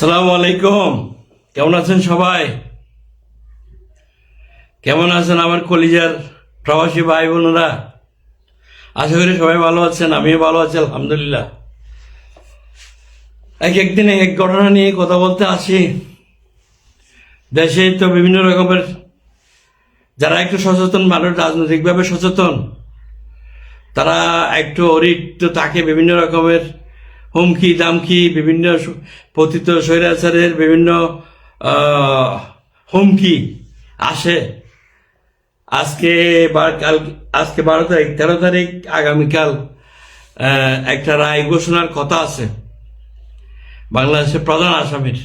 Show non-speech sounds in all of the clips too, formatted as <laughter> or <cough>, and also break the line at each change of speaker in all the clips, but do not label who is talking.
সালাম আলাইকুম। কেমন আছেন সবাই? কেমন আছেন আমার কলিজার প্রবাসী ভাই বোনেরা? আশা করি সবাই ভালো আছেন, আমিও ভালো আছি, আলহামদুলিল্লাহ। এক একদিন এক ঘটনা নিয়ে কথা বলতে আসি। দেশে তো বিভিন্ন রকমের যারা একটু সচেতন, মানুষ রাজনৈতিকভাবে সচেতন, তারা একটু অরিক্ত তাকে বিভিন্ন রকমের হুমকি, দামকি, বিভিন্ন পতিত স্বৈরাচারের বিভিন্ন হুমকি আসে। আজকে কাল, আজকে বারো তারিখ, তেরো তারিখ, আগামীকাল একটা রায় ঘোষণার কথা আছে। বাংলাদেশের প্রধান আসামির।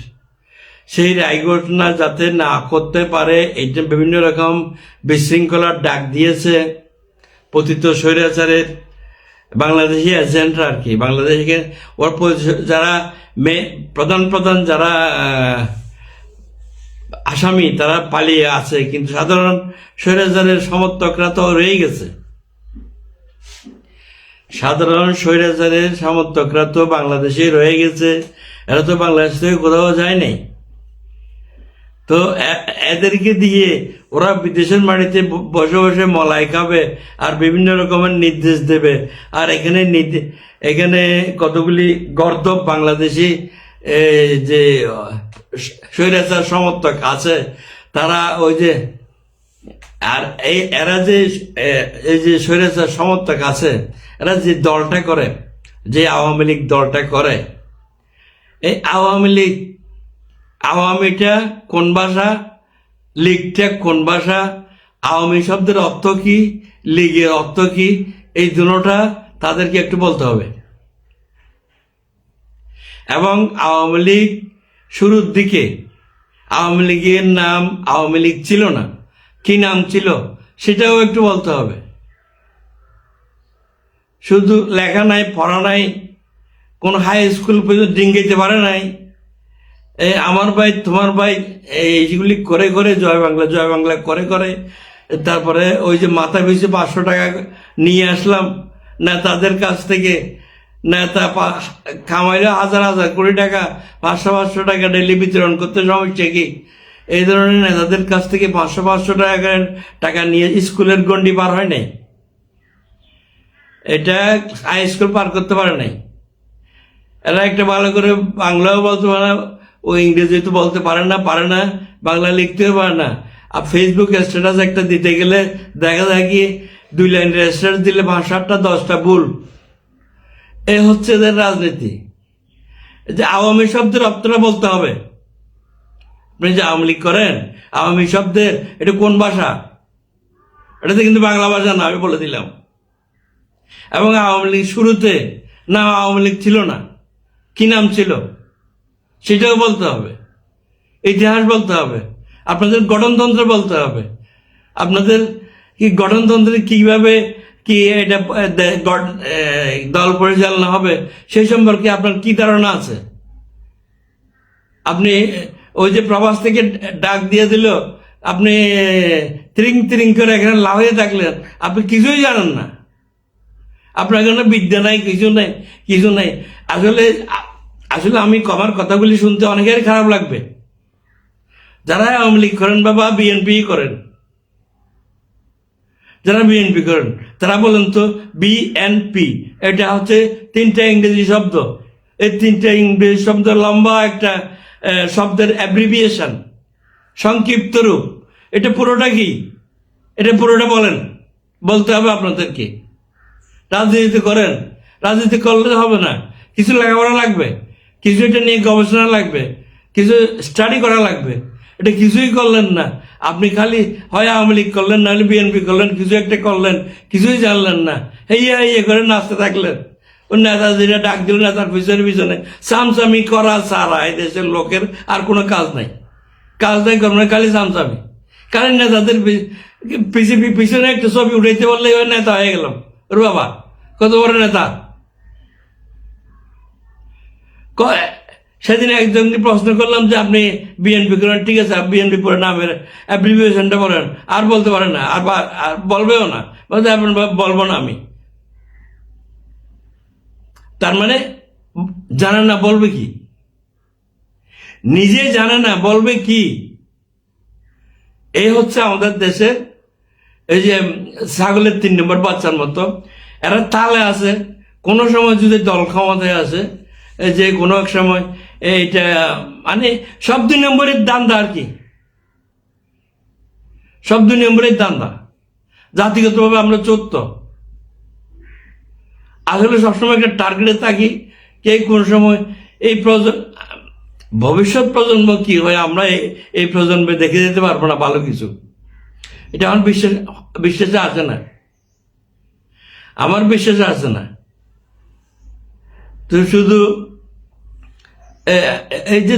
সেই রায় ঘোষণা যাতে না করতে পারে, এইটা বিভিন্ন রকম বিশৃঙ্খলার ডাক দিয়েছে। পতিত স্বৈরাচারের বাংলাদেশি এজেন্টরা আর কি, বাংলাদেশকে ওর যারা মে প্রধান প্রধান যারা আসামি, তারা পালিয়ে আছে, কিন্তু সাধারণ স্বৈরাচারের সমর্থকরা তো রয়ে গেছে। সাধারণ স্বৈরাচারের সমর্থকরা তো বাংলাদেশে রয়ে গেছে, এরা তো বাংলাদেশ থেকে কোথাও যায় নাই। তো এদেরকে দিয়ে ওরা বিদেশের মাটিতে বসে বসে মলাই খাবে আর বিভিন্ন রকমের নির্দেশ দেবে। আর এখানে এখানে কতগুলি গর্দব বাংলাদেশি যে স্বৈরাচার সমর্থক আছে, তারা ওই যে, আর এই, এরা যে এই যে স্বৈরাচার সমর্থক আছে, এরা যে দলটা করে, যে আওয়ামী লীগ দলটা করে, এই আওয়ামী লীগ আওয়ামীটা কোন ভাষা? লীগটা কোন ভাষা? আওয়ামী শব্দের অর্থ কি? লীগের অর্থ কি? এই দুটোটা তাদেরকে একটু বলতে হবে। এবং আওয়ামী লীগ শুরুর দিকে, আওয়ামী লীগের নাম আওয়ামী লীগ ছিল না। কি নাম ছিল? সেটাও একটু বলতে হবে। শুধু লেখা নাই, পড়া নাই, কোনো হাই স্কুল পর্যন্ত ডিঙ্গাইতে পারে নাই। আমার ভাই, তোমার ভাই এইগুলি করে করে জয় বাংলা জয় বাংলা করে করে। তারপরে ওই যে মাথা পিছু পাঁচশো টাকা নিয়ে আসলাম। না তাদের কাছ থেকে। নেতা পা- কামাইলে হাজার হাজার কোটি টাকা, পাঁচশো পাঁচশো টাকা ডেলি বিতরণ করতে সমস্যা কি এই ধরনের নেতাদের কাছ থেকে পাঁচশো পাঁচশো টাকার টাকা নিয়ে স্কুলের গন্ডি পার হয় নাই। এটা হাই স্কুল পার করতে পারে নাই। এরা একটা ভালো করে বাংলাও বলতে পারে না ও ইংরেজি তো বলতে পারে না পারে না, বাংলা লিখতেও পারে না। আর ফেসবুক স্ট্যাটাস একটা দিতে গেলে দেখা যায় কি, দুই লাইন স্ট্যাটাস দিলে ভাষাটা দশটা ভুল। এ হচ্ছে এদের রাজনীতি। যে আওয়ামী শব্দের অর্থটা বলতে হবে। আপনি যে আওয়ামী লীগ করেন, আওয়ামী শব্দের, এটা কোন ভাষা? এটাতে কিন্তু বাংলা ভাষা না, আমি বলে দিলাম। এবং আওয়ামী লীগ শুরুতে, না আওয়ামী লীগ ছিল না। কি নাম ছিল? সেটাও বলতে হবে। ইতিহাস বলতে হবে। আপনাদের গঠনতন্ত্র বলতে হবে। আপনাদের কি গঠনতন্ত্রে কীভাবে কি এটা দল পরিচালনা হবে সেই সম্পর্কে আপনার কি ধারণা আছে? আপনি, ওই যে প্রবাস থেকে ডাক দিয়ে দিল, আপনি ত্রিং ত্রিং করে এখানে লাফিয়ে থাকলেন, আপনি কিছুই জানেন না। আপনার কোনো বিদ্যা নাই, কিছু নাই কিছু নাই। আসলে আসলে আমি কমার কথাগুলি শুনতে অনেকের খারাপ লাগবে। যারা আওয়ামী লীগ করেন বাবা বিএনপি করেন। যারা বিএনপি করেন, তারা বলেন তো বিএনপি এটা হচ্ছে তিনটা ইংরেজি শব্দ। এই তিনটা ইংরেজি শব্দ লম্বা একটা শব্দের অ্যাব্রিভিয়েশন সংক্ষিপ্ত রূপ। এটা পুরোটা কি? এটা পুরোটা বলেন। বলতে হবে আপনাদেরকে। রাজনীতি করেন। রাজনীতি করলে হবে না। কিছু লেখাপড়া লাগবে। কিছু এটা নিয়ে গবেষণা লাগবে, কিছু স্টাডি করা লাগবে। এটা কিছুই করলেন না। আপনি খালি হয় আওয়ামী লীগ করলেন নাহলে বিএনপি করলেন, কিছু একটা করলেন, কিছুই জানলেন না। হেইয়া ইয়ে করে নাচতে থাকলেন। ও নেতা যেটা ডাক দিল নেতার পিছনে পিছনে, সামসামি করা সারা এই দেশের লোকের আর কোনো কাজ নাই। কাজ নাই করব না, খালি সামসামি। কারণ নেতাদের পিছিয়ে পিছনে একটা ছবি উঠাইতে পারলে ওই নেতা হয়ে গেলাম। ওর বাবা, কত বড় নেতা? সেদিন একজনকে প্রশ্ন করলাম যে, আপনি বিএনপি করেন, ঠিক আছে বিএনপি পরে নামের অ্যাপ্লিকেশনটা বলেন আর বলতে পারে না, আর বলবেও না। বলতে বলব না আমি। তার মানে জানেন না, বলবে কি? নিজে জানে না, বলবে কি? এই হচ্ছে আমাদের দেশের এই যে, ছাগলের তিন নম্বর বাচ্চার মতো। এরা তালে আছে, কোনো সময় যদি দল ক্ষমতায় আছে যে কোনো এক সময় এইটা মানে সব দুই নম্বরের দান্দা আর কি। সব দুই নম্বরের দান্দা। জাতিগতভাবে আমরা চোদ্দ। আসলে সবসময় একটা টার্গেটে থাকি কে কোন সময় এই প্রজন্ম ভবিষ্যৎ প্রজন্ম কি হয় আমরা এই- প্রজন্মে দেখে যেতে পারব না ভালো কিছু। এটা আমার বিশ্বাস বিশ্বাসে আছে না। আমার বিশ্বাসে আছে না। তো শুধু এই যে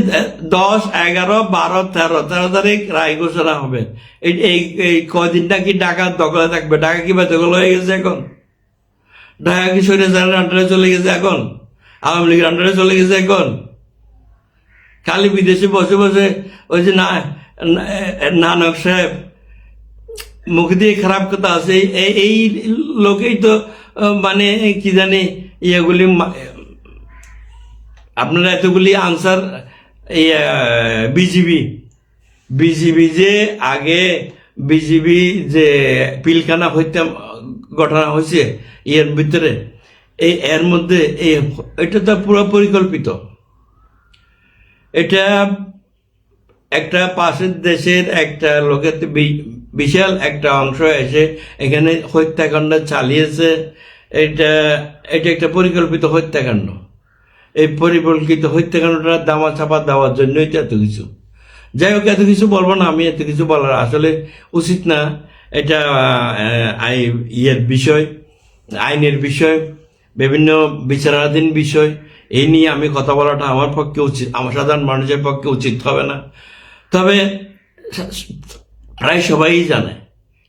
দশ, এগারো, বারো, তেরো তেরো তারিখ রায় ঘোষণা হবে। এই এই কদিন নাকি ঢাকা দখলে থাকবে? ঢাকা কি বা দখল হয়ে গেছে এখন? ঢাকা কি সৈন্যের আন্ডারে চলে গেছে এখন? আওয়ামী লীগের আন্ডারে চলে গেছে এখন? খালি বিদেশে বসে বসে ওই যে না নানক সাহেব, মুখ দিয়ে খারাপ কথা আছে। এই লোকেই তো মানে কি জানি ইয়েগুলি আপনারা এতগুলি আনসার বিজিবি বিজিবি যে আগে বিজিবি যে পিলখানা হইতে ঘটনা হয়েছে, এর ভিতরে, এই, এর মধ্যে, এই, এটা তো পুরো পরিকল্পিত। এটা একটা পাশের দেশের একটা লোকের বিশাল একটা অংশ এসে এখানে হত্যাকাণ্ড চালিয়েছে। এটা এটা একটা পরিকল্পিত হত্যাকাণ্ড। এই পরিকল্পিত হত্যাকাণ্ডটা দামা চাপা দেওয়ার জন্যই তো এত কিছু। যাই হোক, এত কিছু বলব না, আমি এত কিছু বলার আসলে উচিত না। এটা আই, ইয়ের বিষয়, আইনের বিষয়, বিভিন্ন বিচারাধীন বিষয়, এই নিয়ে আমি কথা বলাটা আমার পক্ষে উচিত, আমার সাধারণ মানুষের পক্ষে উচিত হবে না। তবে প্রায় সবাই জানে,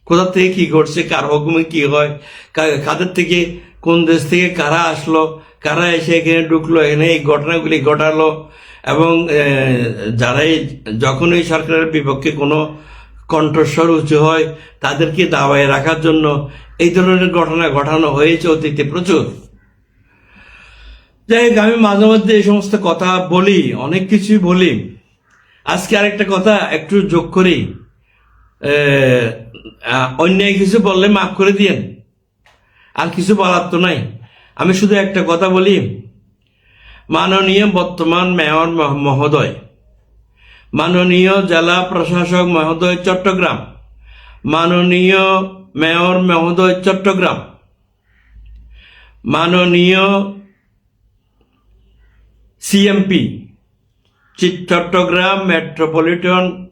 কোথা থেকে কি ঘটছে, কার হুকুমে কি হয় কাদের থেকে, কোন দেশ থেকে কারা আসলো কারা এসে এখানে ঢুকলো, এখানে এই ঘটনাগুলি ঘটালো এবং যারাই যখন এই সরকারের বিপক্ষে কোনো কণ্ঠস্বর উঁচু হয়, তাদেরকে দাবায় রাখার জন্য এই ধরনের ঘটনা ঘটানো হয়েছে অতীতে প্রচুর। যাই হোক, আমি মাঝে মধ্যে এই সমস্ত কথা বলি, অনেক কিছুই বলি। আজকে আরেকটা কথা একটু যোগ করি। অন্যায় কিছু বললে মাফ করে দিয়েন। আর কিছু বলার তো নাই। আমি শুধু একটা কথা বলি। মাননীয় বর্তমান মেয়র মহ- মহোদয়। মাননীয় জেলা প্রশাসক মহোদয় চট্টগ্রাম। মাননীয় মেয়র মহোদয় চট্টগ্রাম। মাননীয় সিএমপি চট্টগ্রাম মেট্রোপলিটন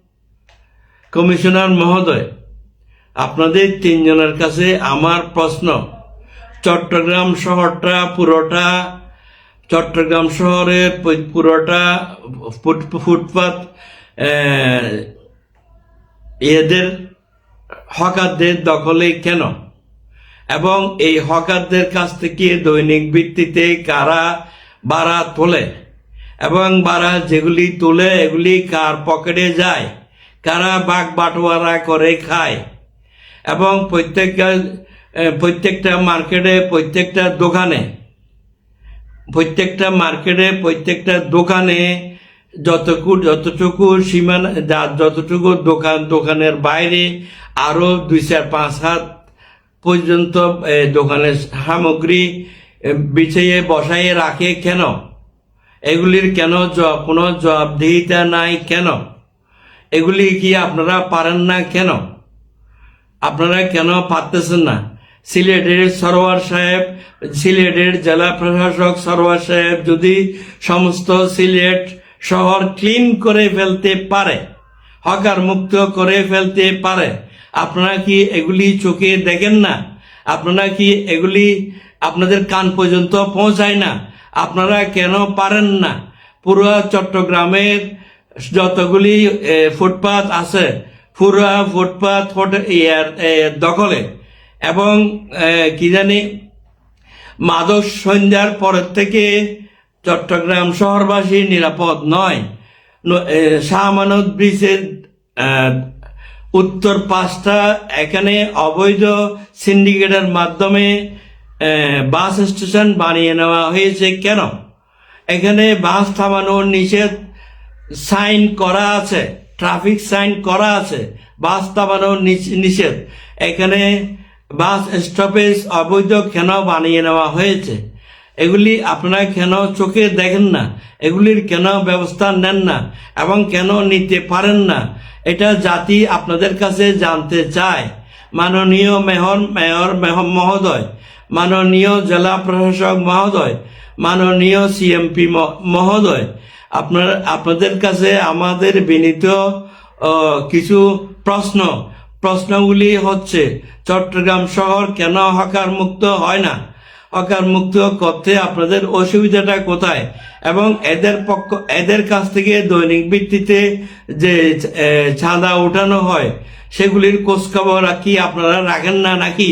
কমিশনার মহোদয়। আপনাদের তিনজনের কাছে আমার প্রশ্ন। চট্টগ্রাম শহরটা পুরোটা, চট্টগ্রাম শহরের পুরোটা ফুট- ফুটপাত এদের হকারদের দখলে কেন? এবং এই হকারদের কাছ থেকে দৈনিক ভিত্তিতে কারা বাড়া তোলে? এবং বাড়া যেগুলি তোলে, এগুলি কার পকেটে যায়? কারা বাঘ বাটোয়ারা করে খায়? এবং প্রত্যেকটা প্রত্যেকটা মার্কেটে প্রত্যেকটা দোকানে, প্রত্যেকটা মার্কেটে প্রত্যেকটা দোকানে যতটুকু যতটুকু সীমানা যতটুকু দোকান, দোকানের বাইরে আরও দুই চার, পাঁচ হাত পর্যন্ত দোকানের সামগ্রী বিছিয়ে বসাইয়ে রাখে কেন? এগুলির কেন কোনো জবাবদিহিতা নাই কেন? এগুলি কি আপনারা পারেন না কেন? আপনারা কেন পারতেছেন না? সিলেটের সরোয়ার সাহেব সিলেটের জেলা প্রশাসক সরোয়ার সাহেব যদি সমস্ত সিলেট শহর ক্লিন করে ফেলতে পারে হকার মুক্ত করে ফেলতে পারে আপনারা কি এগুলি চোখে দেখেন না? আপনারা কি এগুলি আপনাদের কান পর্যন্ত পৌঁছায় না? আপনারা কেন পারেন না? পুরো চট্টগ্রামের যতগুলি এ, ফুটপাত আছে পুরো ফুটপাথ দখলে। এবং কি জানি মাদক সন্ধ্যার পরের থেকে চট্টগ্রাম শহরবাসী নিরাপদ নয়। ন- এ, শাহ আমানত ব্রিজের উত্তর পাঁচটা এখানে অবৈধ সিন্ডিকেটের মাধ্যমে বাস স্টেশন বানিয়ে নেওয়া হয়েছে। কেন? এখানে বাস থামানোর নিষেধ সাইন করা আছে ট্রাফিক সাইন করা আছে বাস থামানোর নিষ- নিষেধ। এখানে বাস স্টপেজ অবৈধ কেন বানিয়ে নেওয়া হয়েছে। এগুলি আপনারা কেন চোখে দেখেন না। এগুলির কেন ব্যবস্থা নেন না এবং কেন নিতে পারেন না, এটা জাতি আপনাদের কাছে জানতে চায়। মাননীয় মেহর, মেয়র মেহ- মহোদয়, মাননীয় জেলা প্রশাসক মহোদয়, মাননীয় সিএমপি মহোদয়, আপনার আপনাদের কাছে আমাদের বিনীত কিছু প্রশ্ন। প্রশ্নগুলি হচ্ছে, চট্টগ্রাম শহর কেন হকার মুক্ত হয় না? হকার মুক্ত করতে আপনাদের অসুবিধাটা কোথায়? এবং এদের পক্ষ, এদের কাছ থেকে দৈনিক ভিত্তিতে যে চাঁদা উঠানো হয়, সেগুলির খোঁজখবর কি আপনারা রাখেন না নাকি?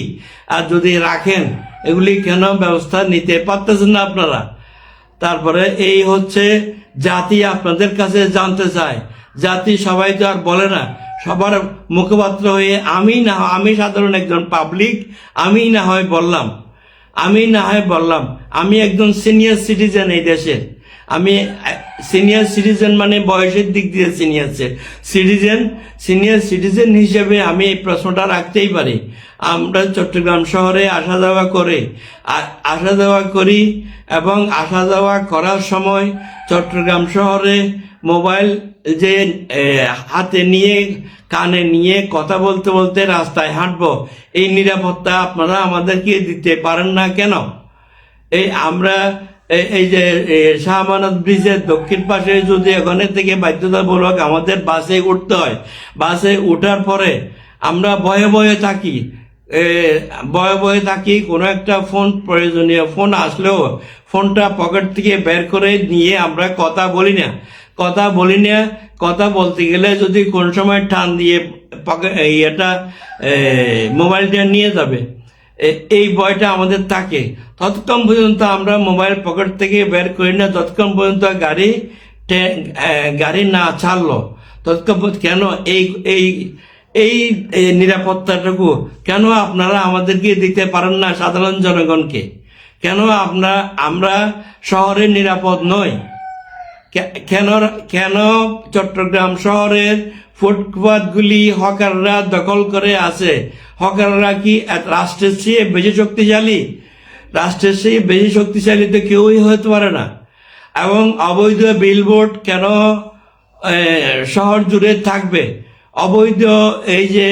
আর যদি রাখেন, এগুলি কেন ব্যবস্থা নিতে পারতেছেন না আপনারা? তারপরে এই হচ্ছে, জাতি আপনাদের কাছে জানতে চায়। জাতি সবাই তো আর বলে না সবার মুখপাত্র হয়ে আমি না আমি সাধারণ একজন পাবলিক আমি না হয় বললাম। আমি না হয় বললাম। আমি একজন সিনিয়র সিটিজেন এই দেশের আমি সিনিয়র সিটিজেন মানে বয়সের দিক দিয়ে সিনিয়র সিটিজেন সিনিয়র সিটিজেন হিসেবে আমি এই প্রশ্নটা রাখতেই পারি। আমরা চট্টগ্রাম শহরে আসা যাওয়া করে আসা যাওয়া করি এবং আসা যাওয়া করার সময় চট্টগ্রাম শহরে মোবাইল যে হাতে নিয়ে, কানে নিয়ে কথা বলতে বলতে রাস্তায় হাঁটবো, এই নিরাপত্তা আপনারা আমাদেরকে দিতে পারেন না কেন? এই আমরা এই যে শাহমানত ব্রিজের দক্ষিণ পাশে যদি ওখানে থেকে বাধ্যতামূলক আমাদের বাসে উঠতে হয় বাসে উঠার পরে আমরা ভয়ে ভয়ে থাকি। ভয়ে ভয়ে থাকি কোনো একটা ফোন প্রয়োজনীয় ফোন আসলেও ফোনটা পকেট থেকে বের করে নিয়ে আমরা কথা বলি না। কথা বলি না কথা বলতে গেলে যদি কোন সময় টান দিয়ে পকেট ইয়েটা এ, মোবাইলটা নিয়ে যাবে। এই ভয়টা আমাদের থাকে। ততক্ষণ পর্যন্ত আমরা মোবাইল পকেট থেকে বের করি না। ততক্ষণ পর্যন্ত গাড়ি গাড়ি না ছাড়লো। ততক্ষণ কেন এই এই এই এই নিরাপত্তাটুকু? কেন আপনারা আমাদেরকে দিতে পারেন না সাধারণ জনগণকে? কেন আপনারা আমরা শহরে নিরাপদ নই? কেন কেন চট্টগ্রাম শহরের ফুটপাতগুলি হকাররা দখল করে আছে। হকাররা কি রাষ্ট্রের চেয়ে বেশি শক্তিশালী? রাষ্ট্রের চেয়ে বেশি শক্তিশালী তো কেউই হতে পারে না। এবং অবৈধ বিলবোর্ড কেন শহর জুড়ে থাকবে? অবৈধ এই যে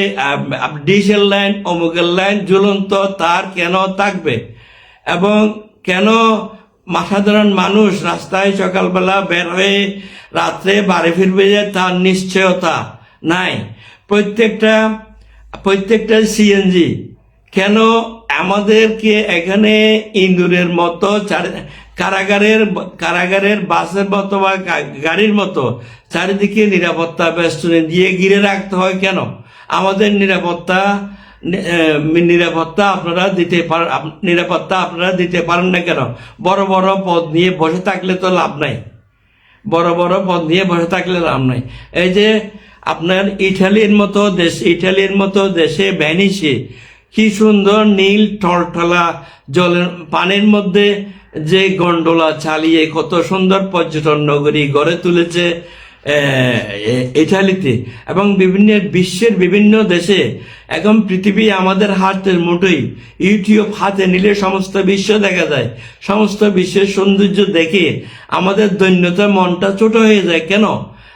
ডিজেল লাইন অমুকের লাইন ঝুলন্ত তার কেন থাকবে? এবং কেন সাধারণ মানুষ রাস্তায় সকালবেলা বের হয়ে রাত্রে বাড়ি ফিরবে যে তার নিশ্চয়তা নাই। প্রত্যেকটা প্রত্যেকটা সিএনজি কেন আমাদেরকে এখানে ইন্দুরের মতো কারাগারের কারাগারের বাসের মতো বা গাড়ির মতো চারিদিকে নিরাপত্তা বেষ্টনী দিয়ে ঘিরে রাখতে হয় কেন? আমাদের নিরাপত্তা নিরাপত্তা আপনারা দিতে পার আপ- নিরাপত্তা আপনারা দিতে পারেন না কেন? বড় বড় পদ নিয়ে বসে থাকলে তো লাভ নাই। বড় বড় পদ নিয়ে বসে থাকলে লাভ নাই। এই যে আপনার ইটালির মতো দেশ ইটালির মতো দেশে ভ্যানিসে কি সুন্দর নীল টলটলা জলের পানির মধ্যে যে গন্ডোলা চালিয়ে কত সুন্দর পর্যটন নগরী গড়ে তুলেছে। ইটালিতে এবং বিভিন্ন বিশ্বের বিভিন্ন দেশে এখন পৃথিবী আমাদের হাতের মুঠোই ইউটিউব হাতে নিলে সমস্ত বিশ্ব দেখা যায়। সমস্ত বিশ্বের সৌন্দর্য দেখে আমাদের দৈন্যতার মনটা ছোট হয়ে যায়। কেন?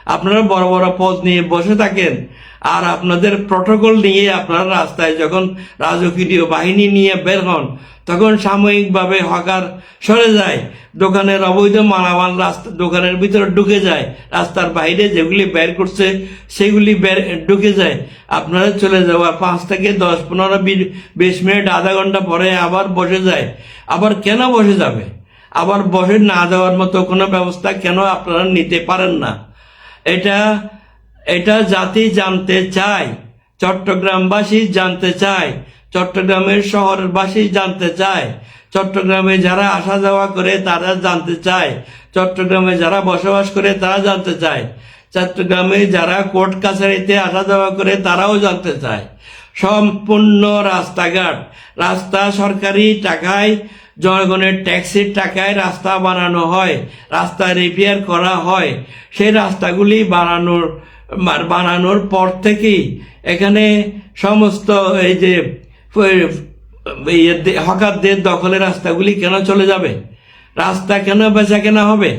আপনারা বড় বড় পদ নিয়ে বসে থাকেন আর আপনাদের প্রটোকল নিয়ে আপনারা রাস্তায় যখন রাজকীয় বাহিনী নিয়ে বের হন তখন সাময়িকভাবে হকার সরে যায়। দোকানের অবৈধ মালামাল রাস্তা দোকানের ভিতরে ঢুকে যায়। রাস্তার বাইরে যেগুলি বের করছে, সেগুলি বের ঢুকে যায়। আপনারা চলে যাওয়ার পাঁচ থেকে দশ, পনেরো বিশ- মিনিট, আধা ঘণ্টা পরে আবার বসে যায়। আবার কেন বসে যাবে? আবার বসে না যাওয়ার মতো কোনো ব্যবস্থা কেন আপনারা নিতে পারেন না? এটা এটা জাতি জানতে চায়। চট্টগ্রামবাসী জানতে চায়। চট্টগ্রামের শহরবাসী জানতে চায়। চট্টগ্রামে যারা আসা যাওয়া করে তারা জানতে চায়। চট্টগ্রামে যারা বসবাস করে তারা জানতে চায়। চট্টগ্রামে যারা কোর্ট কাছারিতে আসা যাওয়া করে তারাও জানতে চায়। সম্পূর্ণ রাস্তাঘাট। রাস্তা সরকারি টাকায়, জনগণের ট্যাক্সির টাকায় রাস্তা বানানো হয়। রাস্তা রিপেয়ার করা হয়। সেই রাস্তাগুলি বানানোর বানানোর পর থেকেই এখানে সমস্ত এই যে হকারদের দখলের রাস্তাগুলি কেন চলে যাবে? রাস্তা কেন বেচা কেনা হবে?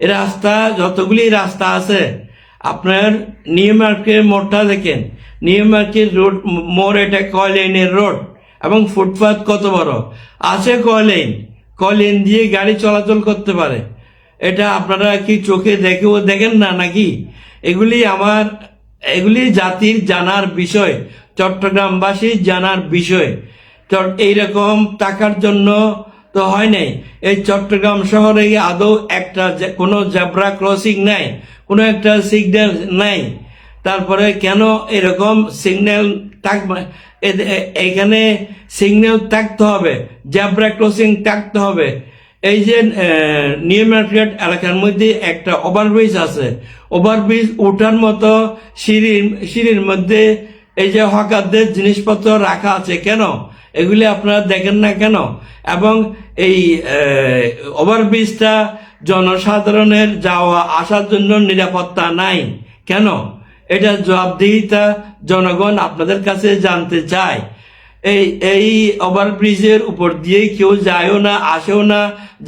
এ রাস্তা, যতগুলি রাস্তা আছে, আপনার নিউ মার্কেট মোড়টা দেখেন। নিউ মার্কের রোড মোড় এটা কয়লেনের রোড এবং ফুটপাথ কত বড়? আছে কয়লেন কয়লেন দিয়ে গাড়ি চলাচল করতে পারে। এটা আপনারা কি চোখে দেখেও দেখেন না নাকি? এগুলি আমার, এগুলি জাতির জানার বিষয়। চট্টগ্রামবাসীর জানার বিষয়। এইরকম টাকার জন্য তো হয় নাই। এই চট্টগ্রাম শহরে আদৌ একটা কোনো জেব্রা ক্রসিং নাই, কোনো একটা সিগন্যাল নাই। তারপরে কেন এরকম সিগন্যাল এখানে সিগন্যাল থাকতে হবে, জেব্রা ক্রসিং থাকতে হবে। এই যে নিউ মার্কেট এলাকার মধ্যে একটা ওভারব্রিজ আছে। ওভারব্রিজ ওঠার মতো সিঁড়ির সিঁড়ির মধ্যে এই যে হকারদের জিনিসপত্র রাখা আছে, কেন? এগুলি আপনারা দেখেন না কেন? এবং এই ওভারব্রিজটা জনসাধারণের যাওয়া আসার জন্য নিরাপত্তা নাই। কেন? এটা জবাবদিহিতা জনগণ আপনাদের কাছে জানতে চায়। এই এই ওভারব্রিজের উপর দিয়ে কেউ যায়ও না, আসেও না,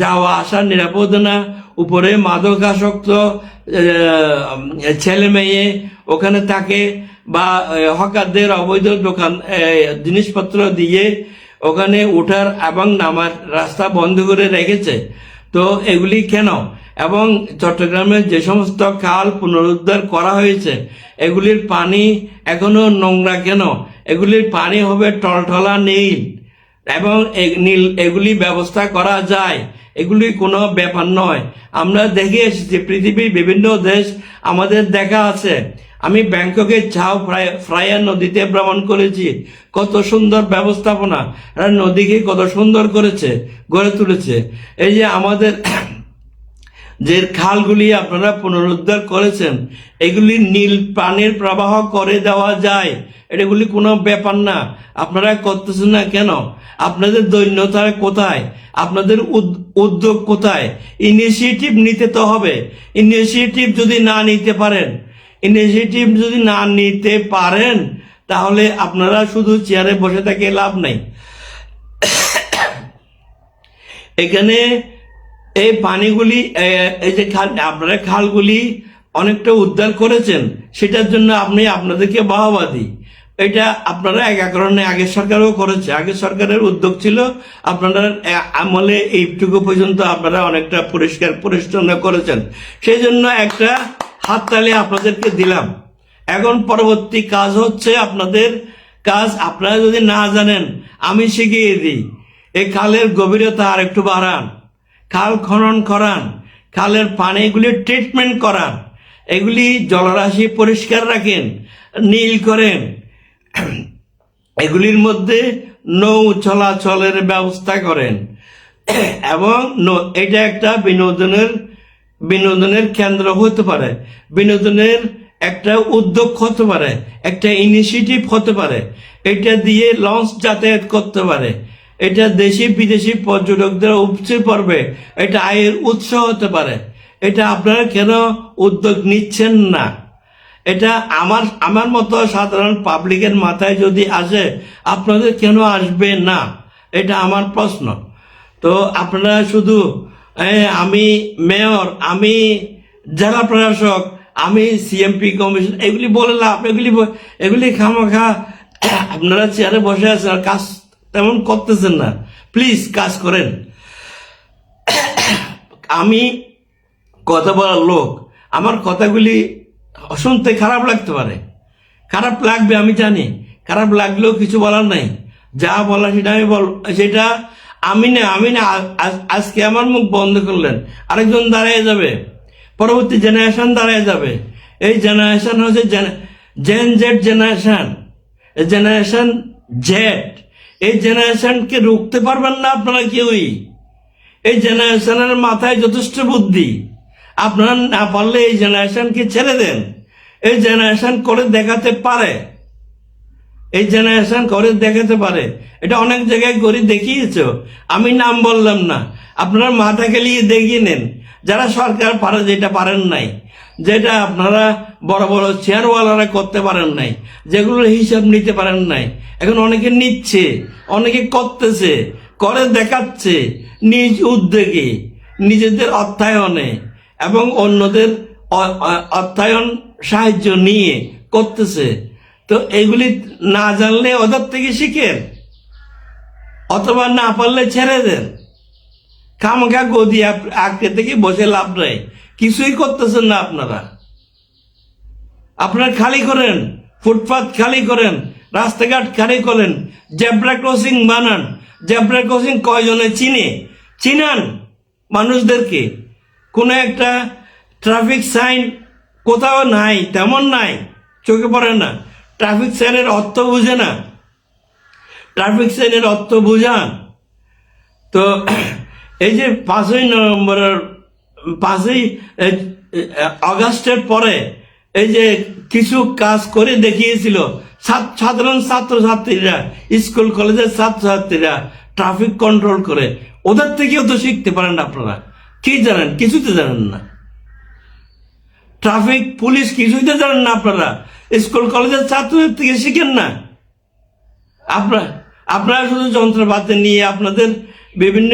যাওয়া আসা নিরাপদ না। উপরে মাদকাসক্ত ছেলে মেয়ে ওখানে থাকে। বা হকারদের অবৈধ দোকান জিনিসপত্র দিয়ে ওখানে ওঠার এবং নামার রাস্তা বন্ধ করে রেখেছে। তো এগুলি কেন? এবং চট্টগ্রামের যে সমস্ত খাল পুনরুদ্ধার করা হয়েছে, এগুলির পানি এখনও নোংরা কেন? এগুলির পানি হবে টলটলা নীল। এবং নীল, এগুলি ব্যবস্থা করা যায়। এগুলি কোনো ব্যাপার নয়। আমরা দেখে এসেছি, পৃথিবীর বিভিন্ন দেশ আমাদের দেখা আছে। আমি ব্যাংককের চাও ফ্রায়ার নদীতে ভ্রমণ করেছি। কত সুন্দর ব্যবস্থাপনা। নদীকে কত সুন্দর করেছে, গড়ে তুলেছে। এই যে আমাদের <coughs> যে খালগুলি আপনারা পুনরুদ্ধার করেছেন, এগুলি নীল পানির প্রবাহ করে দেওয়া যায়। এটাগুলি কোনো ব্যাপার না। আপনারা করতেছেন না কেন? আপনাদের দৈন্যতা কোথায়? আপনাদের উদ- উদ্যোগ কোথায়? ইনিশিয়েটিভ নিতে তো হবে। ইনিশিয়েটিভ যদি না নিতে পারেন ইনিশিয়েটিভ যদি না নিতে পারেন, তাহলে আপনারা শুধু চেয়ারে বসে থেকে লাভ নাই। এখানে এই পানিগুলি এই যে খাল, আপনারা খালগুলি অনেকটা উদ্ধার করেছেন, সেটার জন্য আপনি আপনাদেরকে বাহবা দিই। এটা আপনারা একা কারণে আগের সরকারও করেছে আগের সরকারের উদ্যোগ ছিল, আপনারা আমলে এইটুকু পর্যন্ত আপনারা অনেকটা পরিষ্কার পরিচ্ছন্ন করেছেন। সেই জন্য একটা হাততালি আপনাদেরকে দিলাম। এখন পরবর্তী কাজ হচ্ছে আপনাদের কাজ। আপনারা যদি না জানেন, আমি শিখিয়ে দিই। এই খালের গভীরতা আর একটু বাড়ান। খাল খনন করান। খালের পানিগুলি ট্রিটমেন্ট করান। এগুলি জলরাশি পরিষ্কার রাখেন, নীল করেন। এগুলির মধ্যে নৌ চলাচলের ব্যবস্থা করেন। এবং এটা একটা বিনোদনের বিনোদনের কেন্দ্র হতে পারে। বিনোদনের একটা উদ্যোগ হতে পারে, একটা ইনিশিয়েটিভ হতে পারে। এটা দিয়ে লঞ্চ যাতায়াত করতে পারে। এটা দেশি, বিদেশি পর্যটকদের উপচে পড়বে। এটা আয়ের উৎস হতে পারে। এটা আপনারা কেন উদ্যোগ নিচ্ছেন না? এটা আমার আমার মতো সাধারণ পাবলিকের মাথায় যদি আসে, আপনাদের কেন আসবে না? এটা আমার প্রশ্ন। তো আপনারা শুধু আমি মেয়র, আমি জেলা প্রশাসক, আমি সিএমপি কমিশন, এগুলি বলে লাভ, এগুলি এগুলি খামাখা, আপনারা চেয়ারে বসে আছেন আর কাজ তেমন করতেছেন না। প্লিজ কাজ করেন। আমি কথা বলার লোক, আমার কথাগুলি শুনতে খারাপ লাগতে পারে। খারাপ লাগবে, আমি জানি। খারাপ লাগলেও কিছু বলার নাই। যা বলা সেটা আমি বল, সেটা আমি না আমি না আজ- আজকে আমার মুখ বন্ধ করলেন। আরেকজন দাঁড়িয়ে যাবে। পরবর্তী জেনারেশন দাঁড়িয়ে যাবে। এই জেনারেশন হচ্ছে Gen Z generation generation Z এই জেনারেশনকে রুখতে পারবেন না আপনারা কেউই। এই জেনারেশনের মাথায় যথেষ্ট বুদ্ধি। আপনারা না পারলে এই জেনারেশনকে ছেড়ে দেন। এই জেনারেশন করে দেখাতে পারে। এই জেনারেশন করে দেখাতে পারে। এটা অনেক জায়গায় করে দেখিয়েছ। আমি নাম বললাম না। আপনারা মাথা খেলিয়ে দেখিয়ে নেন। যারা সরকার পারে যেটা পারেন নাই। যেটা আপনারা বড় বড় চেয়ারওয়ালারা করতে পারেন নাই। যেগুলোর হিসাব নিতে পারেন নাই। এখন অনেকে নিচ্ছে, অনেকে করতেছে, করে দেখাচ্ছে নিজ উদ্যোগে, নিজেদের অর্থায়নে এবং অন্যদের অর্থায়ন সাহায্য নিয়ে করতেছে। তো এগুলি না জানলে ওদের থেকে শিখেন অথবা না পারলে ছেড়ে দেন খামখা গদি আঁকড়ে থেকে বসে লাভ নেই। কিছুই করতেছেন না আপনারা। আপনারা খালি করেন ফুটপাথ খালি করেন, রাস্তাঘাট খালি করেন, জেব্রা ক্রসিং বানান। জেব্রা ক্রসিং কয়জনে চিনে? চিনান মানুষদেরকে। কোনো একটা ট্রাফিক সাইন কোথাও নাই, তেমন নাই, চোখে পড়ে না। ট্রাফিক সাইনের অর্থ বুঝে না। ট্রাফিক সাইনের অর্থ বুঝান তো, এই যে পাঁচই নভেম্বরের, পাঁচই আগস্টের পরে এই যে কিছু কাজ করে দেখিয়েছিল সাধারণ ছাত্রছাত্রীরা, স্কুল, কলেজের ছাত্রছাত্রীরা ট্রাফিক কন্ট্রোল করে, ওদের থেকেও তো শিখতে পারেন আপনারা। কি জানেন? কিছুতে জানেন না। ট্রাফিক পুলিশ কিছুই তো জানেন না আপনারা। স্কুল, কলেজের ছাত্রদের থেকে শিখেন না। আপনার, আপনারা শুধু যন্ত্রপাতি নিয়ে আপনাদের বিভিন্ন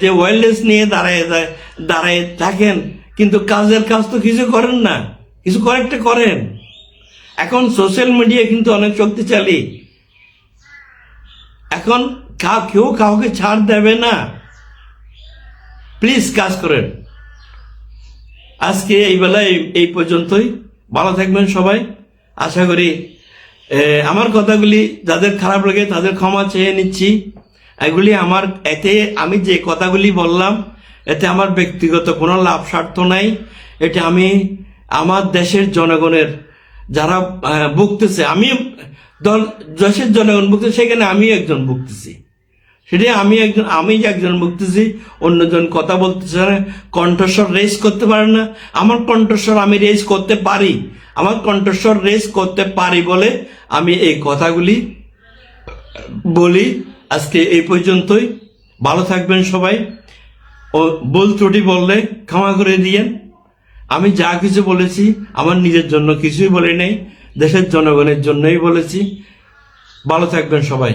যে ওয়েলনেস নিয়ে দাঁড়ায় দাঁড়ায় থাকেন, কিন্তু কাজের কাজ তো কিছু করেন না। কিছু করেক্টে করেন। এখন সোশ্যাল মিডিয়া কিন্তু অনেক শক্তিশালী। এখন কেউ কাউকে ছাড় দেবে না। প্লিজ কাজ করেন। আজকে এই বেলায় এই পর্যন্তই। ভালো থাকবেন সবাই। আশা করি আমার কথাগুলি যাদের খারাপ লাগে তাদের ক্ষমা চেয়ে নিচ্ছি। এগুলি আমার, এতে আমি যে কথাগুলি বললাম, এতে আমার ব্যক্তিগত কোনো লাভ স্বার্থ নাই। এটা আমি আমার দেশের জনগণের যারা ভুগতেছে আমি দল, দেশের জনগণ ভুগতেছে, সেখানে আমি একজন ভুগতেছি। সেটাই আমি একজন, আমি যে একজন ভুগতেছি অন্যজন কথা বলতেছে না, কণ্ঠস্বর রেস করতে পারে না। আমার কণ্ঠস্বর আমি রেস করতে পারি। আমার কণ্ঠস্বর রেস করতে পারি বলে আমি এই কথাগুলি বলি আজকে এই পর্যন্তই। ভালো থাকবেন সবাই। ও বল ত্রুটি বললে ক্ষমা করে দিয়েন। আমি যা কিছু বলেছি, আমার নিজের জন্য কিছুই বলে নাই দেশের জনগণের জন্যই বলেছি। ভালো থাকবেন সবাই।